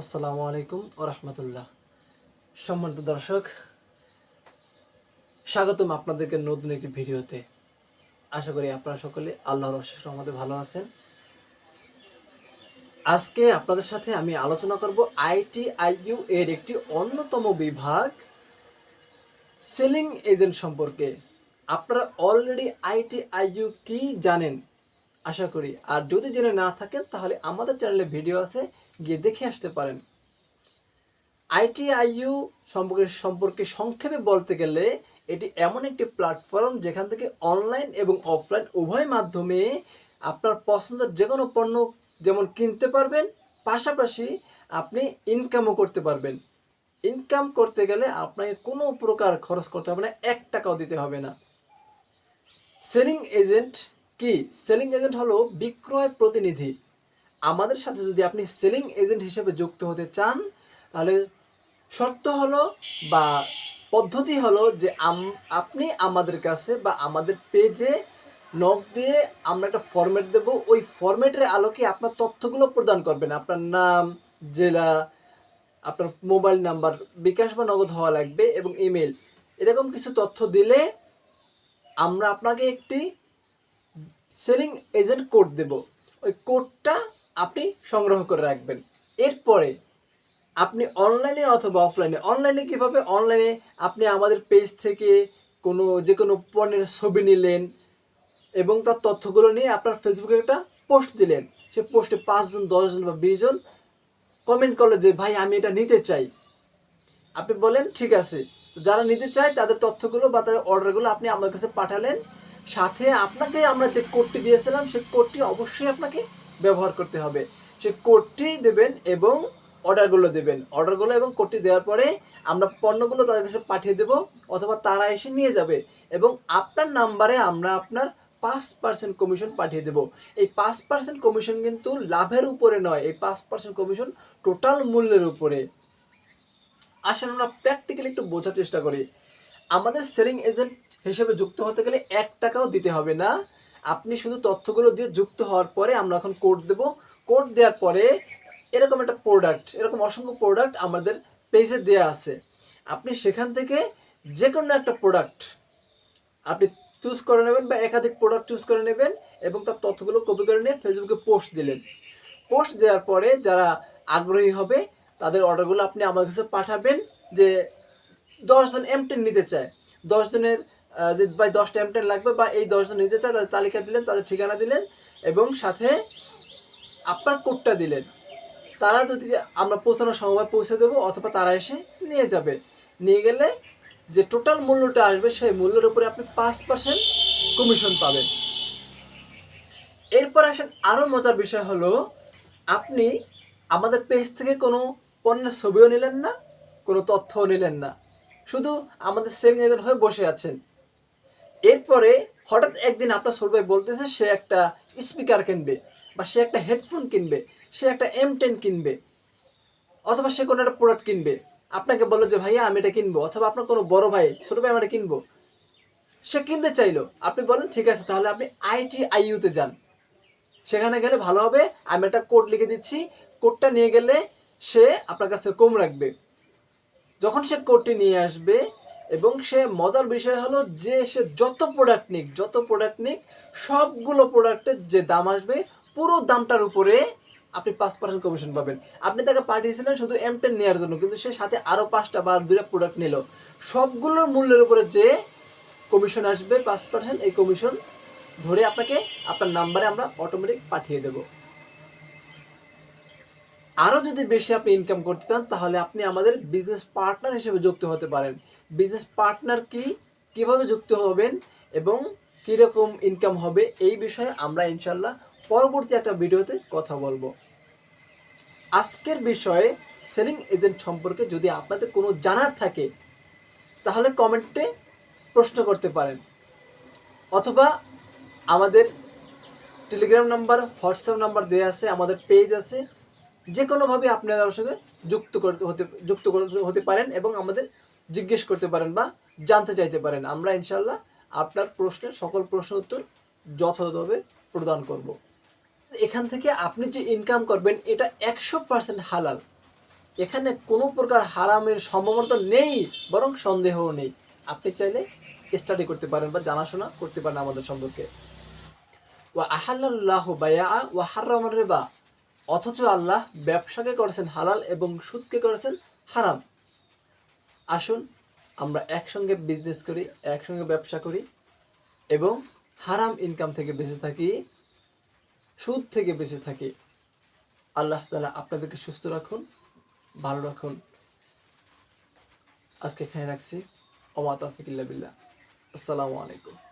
আসসালামু আলাইকুম রহমতুল্লাহ। সম্মানিত দর্শক, স্বাগতম আপনাদেরকে নতুন একটি ভিডিওতে। আশা করি আপনারা সকলে আল্লাহর অশেষ রহমতে ভালো আছেন। আজকে আপনাদের সাথে আমি আলোচনা করব আইটি আইইউ এর একটি অন্যতম বিভাগ, সেলিং এজেন্ট সম্পর্কে। আপনারা অলরেডি আইটি আইইউ কি জানেন? আশা করি। আর যদি জেনে না থাকেন, তাহলে আমাদের চ্যানেলে ভিডিও আছে। গিয়ে দেখে আসতে পারেন। আইটিআইইউ সম্পর্কে সম্পর্কে সংক্ষেপে বলতে গেলে এটি এমন একটি প্ল্যাটফর্ম যেখান থেকে অনলাইন এবং অফলাইন উভয় মাধ্যমে আপনার পছন্দের যে কোনো পণ্য যেমন কিনতে পারবেন, পাশাপাশি আপনি ইনকামও করতে পারবেন। ইনকাম করতে গেলে আপনাকে কোনো প্রকার খরচ করতে হবে না, এক টাকাও দিতে হবে না। সেলিং এজেন্ট কি? সেলিং এজেন্ট হলো বিক্রয় প্রতিনিধি। আমাদের সাথে যদি আপনি সেলিং এজেন্ট হিসেবে যুক্ত হতে চান, তাহলে শর্ত হলো বা পদ্ধতি হলো যে আপনি আমাদের কাছে বা আমাদের পেজে নক দিয়ে আমরা একটা ফরম্যাট দেব। ওই ফরম্যাটের আলোকে আপনার তথ্যগুলো প্রদান করবেন। আপনার নাম, জেলা, আপনার মোবাইল নাম্বার বিকাশ বা নগদ হওয়া লাগবে এবং ইমেল এরকম কিছু তথ্য দিলে আমরা আপনাকে একটি সেলিং এজেন্ট কোড দেব। ওই কোডটা আপনি সংগ্রহ করে রাখবেন। এরপরে আপনি অনলাইনে অথবা অফলাইনে অনলাইনে কীভাবে? অনলাইনে আপনি আমাদের পেজ থেকে কোনো যে কোনো পণ্যের ছবি নিলেন এবং তার তথ্যগুলো নিয়ে আপনার ফেসবুকে একটা পোস্ট দিলেন। সে পোস্টে পাঁচজন, দশজন বা বিশ জন কমেন্ট করল যে, ভাই, আমি এটা নিতে চাই। আপনি বলেন ঠিক আছে। যারা নিতে চায়, তাদের তথ্যগুলো বা তাদের অর্ডারগুলো আপনি আমার কাছে পাঠালেন। সাথে আপনাকে আমরা যে কোডটি দিয়েছিলাম, সেই কোডটি অবশ্যই আপনাকে ব্যবহার করতে হবে। সে কোডটি দেবেন এবং অর্ডারগুলো দেবেন। অর্ডারগুলো এবং কোডটি দেওয়ার পরে আমরা পণ্যগুলো তাদের কাছে পাঠিয়ে দেব অথবা তারা এসে নিয়ে যাবে এবং আপনার নাম্বারে আমরা আপনার পাঁচ পার্সেন্ট কমিশন পাঠিয়ে দেব। এই পাঁচ পার্সেন্ট কমিশন কিন্তু লাভের উপরে নয়, এই পাঁচ পার্সেন্ট কমিশন টোটাল মূল্যের উপরে। আসেন আমরা প্র্যাকটিক্যালি একটু বোঝার চেষ্টা করি। আমাদের সেলিং এজেন্ট হিসেবে যুক্ত হতে গেলে এক টাকাও দিতে হবে না। আপনি শুধু তথ্যগুলো দিয়ে যুক্ত হওয়ার পরে আমরা এখন কোড দেব। কোড দেওয়ার পরে এরকম একটা প্রোডাক্ট এরকম অসংখ্য প্রোডাক্ট আমাদের পেজে দেওয়া আছে। আপনি সেখান থেকে যে কোনো একটা প্রোডাক্ট আপনি চুজ করে নেবেন বা একাধিক প্রোডাক্ট চুজ করে নেবেন এবং তার তথ্যগুলো কপি করে নিয়ে ফেসবুকে পোস্ট দিলেন। পোস্ট দেওয়ার পরে যারা আগ্রহী হবে তাদের অর্ডারগুলো আপনি আমার কাছে পাঠাবেন যে দশজন এম টেন নিতে চায়। দশ জনের আহ, যে ভাই দশটা এম টেন লাগবে বা এই দশজন নিতে চায়, তাদের তালিকা দিলেন, তাদের ঠিকানা দিলেন এবং সাথে আপনার কোডটা দিলেন। তারা যদি আমরা পৌঁছানোর সময় পৌঁছে দেবো, অথবা তারা এসে নিয়ে যাবে। নিয়ে গেলে যে টোটাল মূল্যটা আসবে, সেই মূল্যের উপরে আপনি পাঁচ পার্সেন্ট কমিশন পাবেন। এরপর আসেন আরও মজার বিষয় হলো, আপনি আমাদের পেজ থেকে কোনো পণ্যের ছবিও নিলেন না, কোনো তথ্যও নিলেন না। শুধু আমাদের সেলিং এজেন্ট হয়ে বসে আছেন। এরপরে হঠাৎ একদিন আপনার ভাই বলতেছে, সে একটা স্পিকার কিনবে, বা সে একটা হেডফোন কিনবে, সে একটা এম টেন কিনবে, অথবা সে কোনো একটা প্রোডাক্ট কিনবে। আপনাকে বলল যে, ভাইয়া, আমি এটা কিনবো। অথবা, আপনার কোনো বড় ভাই, ছোট ভাই, আমি এটা কিনবো। সে কিনতে চাইলো। আপনি বলেন, ঠিক আছে, তাহলে আপনি আইটি আইইউতে যান। সেখানে গেলে ভালো হবে। আমি একটা কোড লিখে দিচ্ছি। কোডটা নিয়ে গেলে সে আপনার কাছে কম রাখবে। যখন সে কোডটি নিয়ে আসবে এবং সে মজার বিষয় হলো যে সে যত প্রোডাক্ট নিক, যত প্রোডাক্ট নিক, সবগুলো প্রোডাক্টের যে দাম আসবে, পুরো দামটার উপরে আপনি পাঁচ পার্সেন্ট কমিশন পাবেন। আপনি তাকে পাঠিয়েছিলেন শুধু এম টেন নেওয়ার জন্য, কিন্তু সে সাথে আরও পাঁচটা বা দুটা প্রোডাক্ট নিল। সবগুলোর মূল্যের উপরে যে কমিশন আসবে পাঁচ পার্সেন্ট এই কমিশন ধরে আপনাকে আপনার নাম্বারে আমরা অটোমেটিক পাঠিয়ে দেবো। আরও যদি বেশি আপনি ইনকাম করতে চান, তাহলে আপনি আমাদের বিজনেস পার্টনার হিসেবে যুক্ত হতে পারেন। বিজনেস পার্টনার কি, কীভাবে যুক্ত হবেন এবং কীরকম ইনকাম হবে, এই বিষয়ে আমরা ইনশাল্লাহ পরবর্তী একটা ভিডিওতে কথা বলব। আজকের বিষয়ে সেলিং এজেন্ট সম্পর্কে যদি আপনাদের কোনো জানার থাকে, তাহলে কমেন্টে প্রশ্ন করতে পারেন। অথবা আমাদের টেলিগ্রাম নাম্বার হোয়াটসঅ্যাপ নাম্বার দেওয়া আছে, আমাদের পেজ আছে যে কোনোভাবে আপনারা আমার সঙ্গে যুক্ত করতে হতে, যুক্ত হতে পারেন এবং আমাদের জিজ্ঞেস করতে পারেন বা জানতে চাইতে পারেন। আমরা ইনশাল্লাহ আপনার প্রশ্নের সকল প্রশ্ন উত্তর যথাযথভাবে প্রদান করব। এখান থেকে আপনি যে ইনকাম করবেন, এটা একশো পার্সেন্ট হালাল। এখানে কোনো প্রকার হারামের সম্ভাবনা তো নেই, বরং সন্দেহও নেই। আপনি চাইলে স্টাডি করতে পারেন বা জানাশোনা করতে পারেন আমাদের সম্পর্কে। ওয়া আহাল্লাহ বায়া ওয়া হারাম অথচ আল্লাহ ব্যবসাকে করেছেন হালাল এবং সুদকে করেছেন হারাম। আসুন, আমরা একসঙ্গে বিজনেস করি, একসঙ্গে ব্যবসা করি এবং হারাম ইনকাম থেকে বেঁচে থাকি, সুদ থেকে বেঁচে থাকি। আল্লাহ তালা আপনাদেরকে সুস্থ রাখুন, ভালো রাখুন। আজকে এখানে রাখছি। ওমা বিল্লা আসসালামু আলাইকুম।